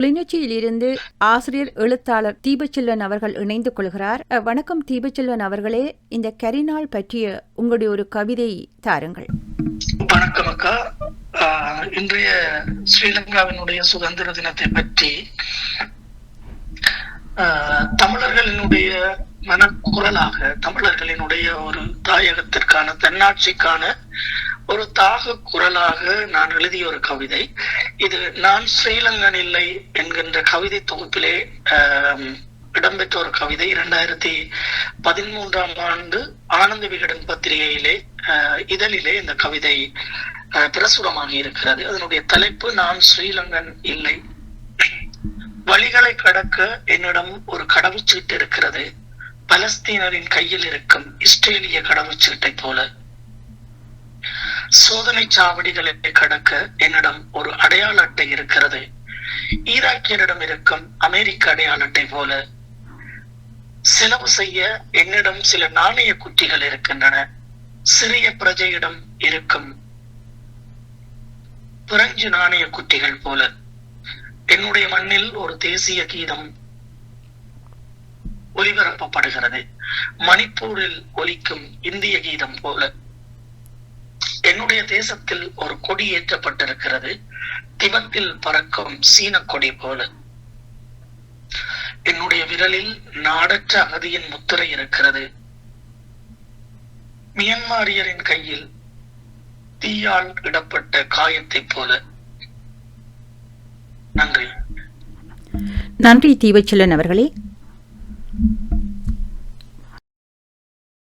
கிளிநொச்சியிலிருந்து ஆசிரியர் எழுத்தாளர் தீபச்செல்வன் அவர்கள் இணைந்து கொள்கிறார். வணக்கம் தீபச்செல்வன் அவர்களே. இந்த கரிநாள் பற்றிய உங்களுடைய ஒரு கவிதை தாருங்கள். வணக்கம் அக்கா. இன்றைய ஸ்ரீலங்காவினுடைய சுதந்திர தினத்தை பற்றி ஆஹ் தமிழர்களினுடைய மனக்குரலாக தமிழர்களினுடைய ஒரு தாயகத்திற்கான தன்னாட்சிக்கான ஒரு தாக குரலாக நான் எழுதிய ஒரு கவிதை. இது நான் ஸ்ரீலங்கன் இல்லை என்கின்ற கவிதை தொகுப்பிலே ஆஹ் இடம்பெற்ற ஒரு கவிதை. இரண்டாயிரத்தி பதிமூன்றாம் ஆண்டு ஆனந்த விகடன் பத்திரிகையிலே ஆஹ் இதழிலே இந்த கவிதை ஆஹ் பிரசுரமாகி இருக்கிறது. அதனுடைய தலைப்பு நான் ஸ்ரீலங்கன் இல்லை. வழிகளை கடக்க என்னிடம் ஒரு கடவுச்சீட்டு இருக்கிறது. பலஸ்தீனரின் கையில் இருக்கும் இஸ்ரேலிய கடவுச்சீட்டை போல. சோதனை சாவடிகளை கடக்க என்னிடம் ஒரு அடையாள அட்டை இருக்கிறது. ஈராக்கியரிடம் இருக்கும் அமெரிக்க அடையாள அட்டை போல செலவு செய்ய என்னிடம் சில நாணய குட்டிகள் இருக்கின்றன. சிறிய பிரஜையிடம் இருக்கும் பிரெஞ்சு நாணய குட்டிகள் போல. என்னுடைய மண்ணில் ஒரு தேசிய கீதம் ஒலிபரப்பப்படுகிறது மணிப்பூரில் ஒலிக்கும் இந்திய கீதம் போல. என்னுடைய தேசத்தில் ஒரு கொடி ஏற்றப்பட்டிருக்கிறது. திபத்தில் பறக்கும் சீன கொடி போல. என்னுடைய விரலில் நாடற்ற அகதியின் முத்திரை இருக்கிறது. மியன்மாரியரின் கையில் தீயால் இடப்பட்ட காயத்தைப் போல. நன்றி. நன்றி தீபச்செல்வன் அவர்களே.